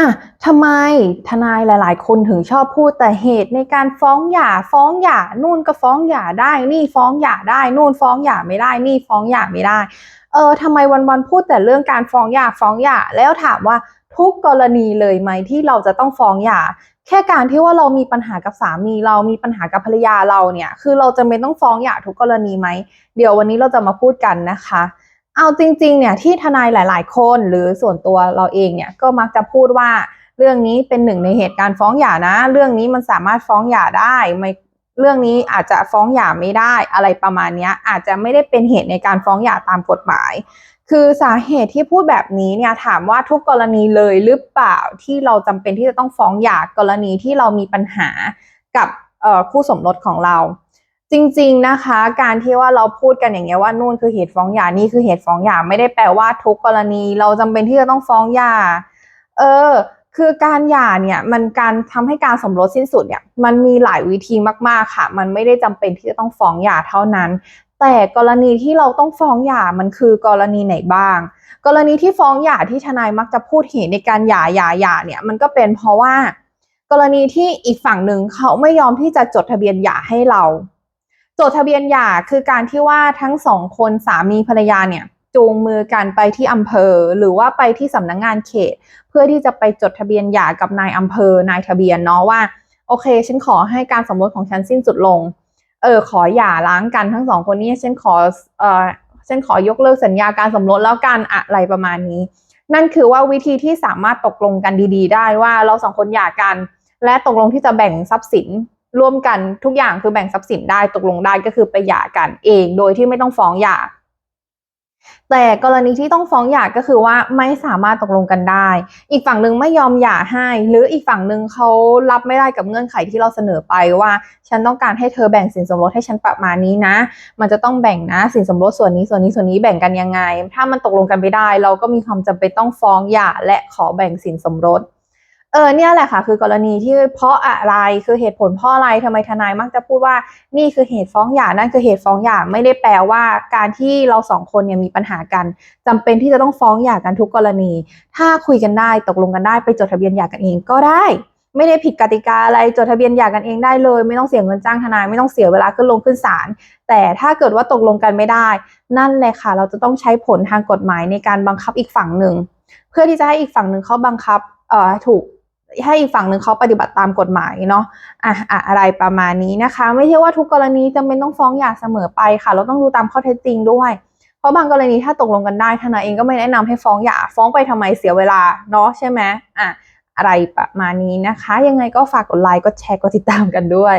อะทำไมทนายหลาย ๆ คนถึงชอบพูดแต่เหตุในการฟ้องหย่าฟ้องหย่านู่นก็ฟ้องหย่าได้ นี่ฟ้องหย่าได้ นู่นฟ้องหย่าไม่ได้ นี่ฟ้องหย่าไม่ได้ เออทำไมวันๆพูดแต่เรื่องการฟ้องหย่าฟ้องหย่าแล้วถามว่าทุกกรณีเลยไหมที่เราจะต้องฟ้องหย่าแค่การที่ว่าเรามีปัญหากับสามีเรามีปัญหากับภรรยาเราเนี่ย คือเราจะไม่ต้องฟ้องหย่าทุกกรณีไหมเดี๋ยววันนี้เราจะมาพูดกันนะคะ เอาจริงๆเนี่ยที่ทนายหลาย ๆ คนหรือส่วนตัวเราเองเนี่ยก็มักจะพูดว่าเรื่องนี้เป็นหนึ่งในเหตุการณ์ฟ้องหย่านะ เรื่องนี้มันสามารถฟ้องหย่าได้ไม่เรื่องนี้อาจจะฟ้องหย่าไม่ได้อะไรประมาณนี้อาจจะไม่ได้เป็นเหตุในการฟ้องหย่าตามกฎหมาย คือสาเหตุที่พูดแบบนี้เนี่ยถามว่าทุกกรณีเลยหรือเปล่าที่เราจำเป็นที่จะต้องฟ้องหย่ากรณีที่เรามีปัญหากับคู่สมรสของเรา จริง ๆนะคะ การที่ว่าเราพูดกันอย่างเงี้ยว่านู่นคือเหตุฟ้องหย่านี่คือเหตุฟ้องหย่าไม่ได้แปลว่าทุกกรณีเราจำเป็นที่จะต้องฟ้องหย่า เออ คือการหย่าเนี่ยมันการทำให้การสมรสสิ้นสุดเนี่ยมันมีหลายวิธีมากๆค่ะ มันไม่ได้จำเป็นที่จะต้องฟ้องหย่าเท่านั้น แต่กรณีที่เราต้องฟ้องหย่ามันคือกรณีไหนบ้าง กรณีที่ฟ้องหย่าที่ทนายมักจะพูดเหตุในการหย่าหย่าหย่าเนี่ยมันก็เป็นเพราะว่า กรณีที่อีกฝั่งหนึ่งเขาไม่ยอมที่จะจดทะเบียนหย่าให้เรา จดทะเบียนหย่าคือการที่ว่าทั้งสองคนสามีภรรยาเนี่ยจูงมือกันไปที่อำเภอ หรือว่าไปที่สำนักงงานเขต เพื่อที่จะไปจดทะเบียนหย่ากับนายอำเภอนายทะเบียนเนาะว่า โอเค ฉันขอให้การสมรสของฉันสิ้นสุดลง เออขอหย่าร้างกันทั้งสองคนนี้ฉันขอเออฉันขอยกเลิกสัญญาการสมรสแล้วกันอะไรประมาณนี้ นั่นคือว่าวิธีที่สามารถตกลงกันดี ๆ ได้ว่าเราสองคนหย่ากัน และตกลงที่จะแบ่งทรัพย์สิน ร่วมกันทุกอย่างคือแบ่งทรัพย์สินได้ตกลงได้ก็คือไปหย่ากันเองโดยที่ไม่ต้องฟ้องหย่าแต่กรณีที่ต้องฟ้องหย่าก็คือว่าไม่สามารถตกลงกันได้ อีกฝั่งหนึ่งไม่ยอมหย่าให้ หรืออีกฝั่งหนึ่งเขารับไม่ได้กับเงื่อนไขที่เราเสนอไปว่า ฉันต้องการให้เธอแบ่งสินสมรสให้ฉันประมาณนี้นะ มันจะต้องแบ่งนะสินสมรสส่วนนี้ส่วนนี้ส่วนนี้แบ่งกันยังไง ถ้ามันตกลงกันไม่ได้ เราก็มีความจำเป็นต้องฟ้องหย่าและขอแบ่งสินสมรส เออเนี่ยแหละค่ะ คือกรณีที่เพราะอะไรคือเหตุผลเพราะอะไรทำไมทนายมักจะพูดว่านี่คือเหตุฟ้องหย่านั่นคือเหตุฟ้องหย่าไม่ได้แปลว่า การที่เราสองคนเนี่ยมีปัญหากันจำเป็นที่จะต้องฟ้องหย่ากันทุกกรณี ถ้าคุยกันได้ตกลงกันได้ไปจดทะเบียนหย่ากันเองก็ได้ ไม่ได้ผิดกติกาอะไรจดทะเบียนหย่ากันเองได้เลย ไม่ต้องเสียเงินจ้างทนายไม่ต้องเสียเวลาขึ้นลงขึ้นศาลแต่ถ้าเกิดว่าตกลงกันไม่ได้ นั่นแหละค่ะ เราจะต้องใช้ผลทางกฎหมายในการบังคับอีกฝั่งหนึ่งเพื่อที่จะให้อีกฝั่งหนึ่งเขาบังคับเอ่อถูก ให้อีกฝั่งหนึ่งเขาปฏิบัติตามกฎหมายเนาะอะอะอะไรประมาณนี้นะคะ ไม่ใช่ว่าทุกกรณีจำเป็นต้องฟ้องหย่าเสมอไปค่ะ เราต้องดูตามข้อเท็จจริงด้วย เพราะบางกรณีถ้าตกลงกันได้ทนายเองก็ไม่แนะนำให้ฟ้องหย่าฟ้องไปทำไมเสียเวลาเนาะใช่ไหมอะอะไรประมาณนี้นะคะ ยังไงก็ฝากกดไลค์กดแชร์กดติดตามกันด้วย